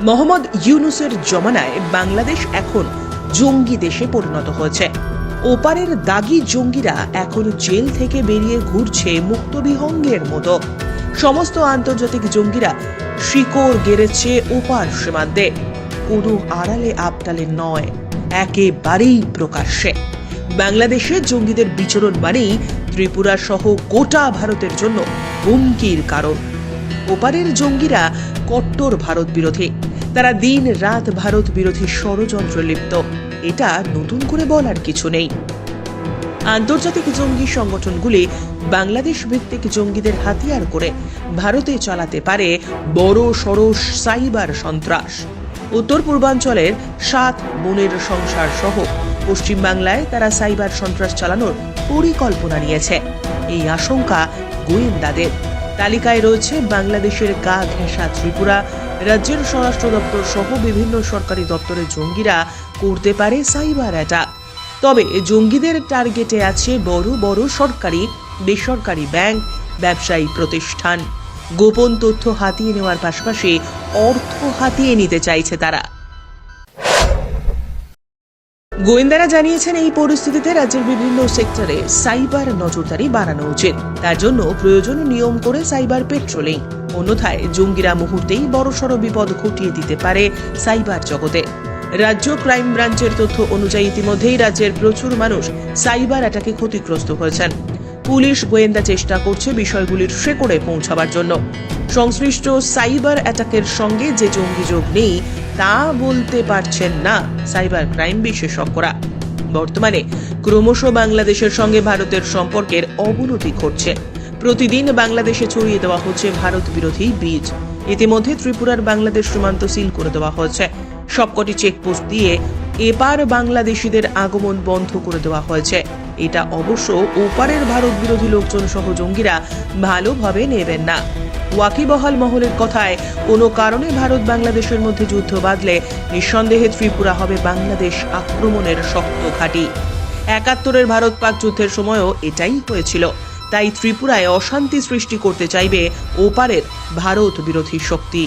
মোহাম্মদ ইউনুসের জমানায় বাংলাদেশ এখন জঙ্গি দেশে পরিণত হয়েছে। ওপারের দাগি জঙ্গিরা এখন জেল থেকে বেরিয়ে ঘুরছে মুক্তবিহঙ্গের মতো। সমস্ত আন্তর্জাতিক জঙ্গিরা শিকড় গেড়েছে ওপার সীমান্তে। কোনো আড়ালে আবটালে নয়, একেবারেই প্রকাশ্যে। বাংলাদেশে জঙ্গিদের বিচরণ মানেই ত্রিপুরা সহ গোটা ভারতের জন্য হুমকির কারণ। ওপারের জঙ্গিরা কট্টর ভারত বিরোধী তারা দিন রাত ভারত বিরোধী ষড়যন্ত্র লিপ্ত। এটা নতুন করে বলার কিছু নেই। আন্তর্জাতিক জঙ্গি সংগঠনগুলি বাংলাদেশ ভিত্তিক জঙ্গিদের হাতিয়ার করে ভারতে চালাতে পারে বড় সড় সাইবার সন্ত্রাস। উত্তর পূর্বাঞ্চলের সাত বোনের সংসার সহ পশ্চিমবাংলায় তারা সাইবার সন্ত্রাস চালানোর পরিকল্পনা নিয়েছে। এই আশঙ্কা গোয়েন্দাদের। তালিকায় রয়েছে বাংলাদেশের গা ঘেঁষা ত্রিপুরা রাজ্যের স্বরাষ্ট্র দপ্তর সহ বিভিন্ন সরকারি দপ্তরের জঙ্গিরা করতে পারে সাইবার অ্যাটাক তবে জঙ্গিদের টার্গেটে আছে বড় বড় সরকারি, বেসরকারি ব্যাংক ব্যবসায়ী প্রতিষ্ঠান। গোপন তথ্য হাতিয়ে নেওয়ার পাশাপাশি অর্থ হাতিয়ে নিতে চাইছে তারা। গোয়েন্দারা জানিয়েছেন এই পরিস্থিতিতে রাজ্যের বিভিন্ন সেক্টরে সাইবার নজরদারি বাড়ানো উচিত। তার জন্য প্রয়োজন নিয়ম করে সাইবার পেট্রোলিং অন্যথায় জঙ্গিরা মুহূর্তেই বড়সড় বিপদ ঘটিয়ে দিতে পারে সাইবার জগতে। রাজ্য ক্রাইম ব্রাঞ্চের তথ্য অনুযায়ী ইতিমধ্যেই রাজ্যের প্রচুর মানুষ সাইবার অ্যাটাকে ক্ষতিগ্রস্ত হয়েছেন। পুলিশ গোয়েন্দা চেষ্টা করছে বিষয়গুলির শেকড়ে পৌঁছাবার জন্য। সংশ্লিষ্ট সাইবার অ্যাটাকের সঙ্গে যে জঙ্গি যোগ নেই, তা বলতে পারছেন না সাইবার ক্রাইম বিশেষজ্ঞরা। বর্তমানে ক্রমশ বাংলাদেশের সঙ্গে ভারতের সম্পর্কের অবনতি ঘটছে। প্রতিদিন বাংলাদেশে ছড়িয়ে দেওয়া হচ্ছে ভারত বিরোধী বীজ ইতিমধ্যে ত্রিপুরার বাংলাদেশ সীমান্ত সিল করে দেওয়া হয়েছে। সবকটি চেকপোস্ট দিয়ে এপার বাংলাদেশিদের আগমন বন্ধ করে দেওয়া হয়েছে। এটা অবশ্য ওপারের ভারত বিরোধী লোকজন সহ জঙ্গিরা ভালোভাবে নেবেন না। ওয়াকিবহাল মহলের কথায়, কোনো কারণে ভারত বাংলাদেশের মধ্যে যুদ্ধ বাঁধলে নিঃসন্দেহে ত্রিপুরা হবে বাংলাদেশ আক্রমণের শক্ত ঘাঁটি। একাত্তরের ভারত পাক যুদ্ধের সময়ও এটাই হয়েছিল। তাই ত্রিপুরায় অশান্তি সৃষ্টি করতে চাইবে ওপারের ভারত বিরোধী শক্তি।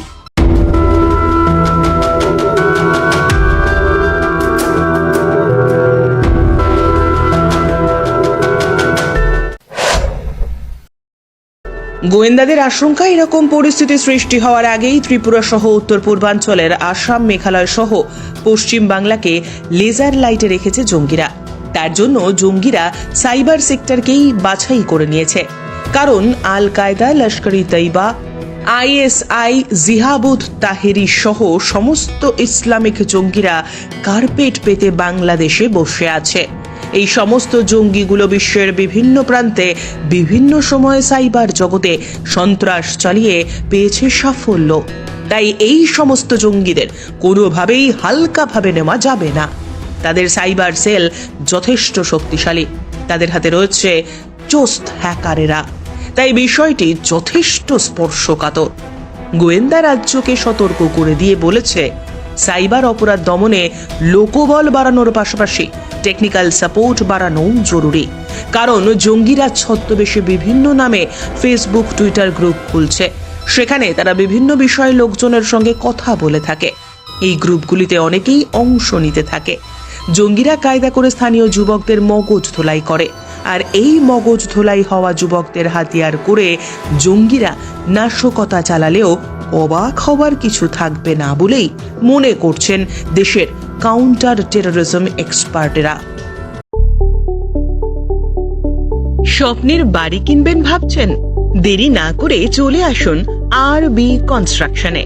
গোয়েন্দাদের আশঙ্কা, এরকম পরিস্থিতি সৃষ্টি হওয়ার আগেই ত্রিপুরা সহ উত্তর পূর্বাঞ্চলের আসাম মেঘালয় সহ পশ্চিম বাংলাকে লেজার লাইটে রেখেছে জঙ্গিরা। তার জন্য জঙ্গিরা সাইবার সেক্টরকেই বাছাই করে নিয়েছে। কারণ আল কায়দা লস্করি তৈবা আইএসআই জিহাবুদ তাহেরি সহ সমস্ত ইসলামিক জঙ্গিরা কার্পেট পেতে বাংলাদেশে বসে আছে। এই সমস্ত জঙ্গিগুলো বিশ্বের বিভিন্ন প্রান্তে বিভিন্ন সময়ে সাইবার জগতে সন্ত্রাস চালিয়ে পেয়েছে সাফল্য। তাই এই সমস্ত জঙ্গিদের কোনোভাবেই হালকাভাবে নেওয়া যাবে না। তাদের সাইবার সেল যথেষ্ট শক্তিশালী। তাদের হাতে রয়েছে চোস্ত হ্যাকারেরা। তাই বিষয়টি যথেষ্ট স্পর্শকাতর। গোয়েন্দা রাজ্যকে সতর্ক করে দিয়ে বলেছে, সাইবার অপরাধ দমনে লোকবল বাড়ানোর পাশাপাশি টেকনিক্যাল সাপোর্ট বাড়ানো জরুরি। কারণ জঙ্গিরা ছদ্মবেশে বিভিন্ন নামে ফেসবুক, টুইটার গ্রুপ খুলছে। সেখানে তারা বিভিন্ন বিষয়ে লোকজনের সঙ্গে কথা বলে থাকে। এই গ্রুপগুলিতে অনেকেই অংশ নিতে থাকে। জঙ্গিরা কায়দা করে স্থানীয় যুবকদের মগজ ধোলাই করে। আর এই মগজ ধোলাই হওয়া যুবকদের হাতিয়ার করে জঙ্গিরা নাশকতা চালালেও অবাক হবার কিছু থাকবে না বলেই মনে করছেন দেশের কাউন্টার টেরোরিজম এক্সপার্টেরা স্বপ্নের বাড়ি কিনবেন ভাবছেন? দেরি না করে চলে আসুন আর বি কনস্ট্রাকশনে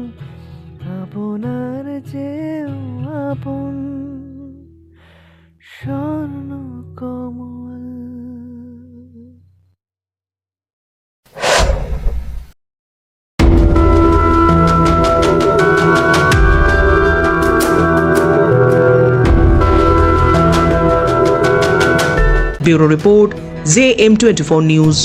আপনার চেয়েও আপন Swarna Kamal. Bureau report J M twenty four news.